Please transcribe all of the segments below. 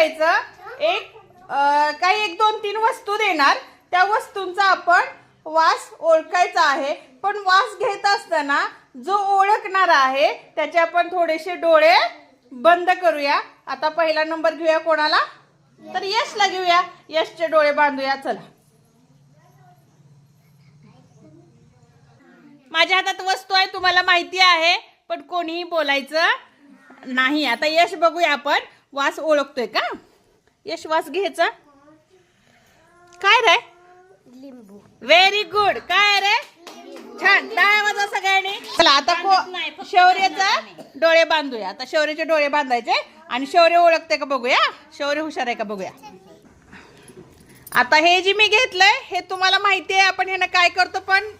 करायचं. एक काही एक दोन तीन वस्तू देणार. त्या वस्तूंचा आपण वास ओळखायचा आहे. पण वास घेत असताना जो ओळखणारा आहे त्याचे आपण थोडेसे डोळे बंद करूया. आता पहिला नंबर घेऊया कोणाला? तर यशला घेऊया. यशचे डोळे बांधूया. चला. माझ्या हातात वस्तू आहे तुम्हाला माहिती आहे पण कोणीही बोलायचं नाही. आता यश बघूया आपण. वास ओळखतोय का? यश वास घ्यायचा? काय रे? लिंबू. व्हेरी गुड काय रे? छान. टाळ्या वाजवा सगळ्यांनी. चला आता को शौर्याचा डोळे बांधूया. आता शौर्याचे डोळे बांधायचे आणि शौर्य ओळखते का बघूया? शौर्य हुशार आहे का बघूया? आता हे जे मी घेतलंय हे तुम्हाला माहिती आहे. आपण ह्यानं काय करतो पण?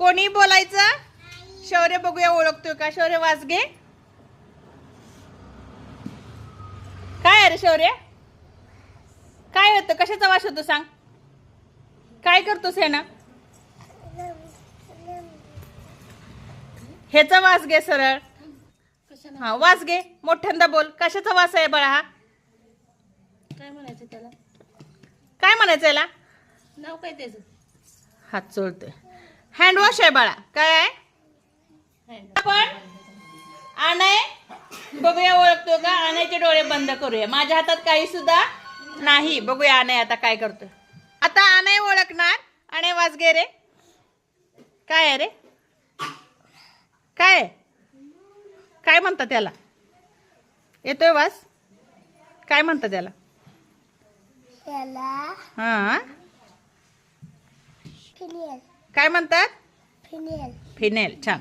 कोणी बोलायचं? शौर्य बघूया ओळखतोय का? शौर्य वास घे काय आहे रे शौर्य. काय होतं? कशाचा वास होतो सांग. काय करतोस हे ना ह्याचा वास घे सरळ. हा वास घे. मोठ्यांदा बोल. कशाचा वास आहे बाळा हा? काय म्हणायचं त्याला? काय म्हणायचं याला? नाव काय त्याचं? हात चोळतोय. हँडवॉश आहे बाळा. काय आहे? आपण बघूया ओळखतो का? आणायचे डोळे बंद करूया. माझ्या हातात काही सुद्धा नाही. बघूया आणाय आता काय करतोय. आता आणाय ओळखणार. आणाय वास घे रे. काय आहे रे? काय? काय म्हणतात त्याला? येतोय वास काय म्हणतात त्याला? त्याला हा काय म्हणतात? फिनेल. फिनेल. छान.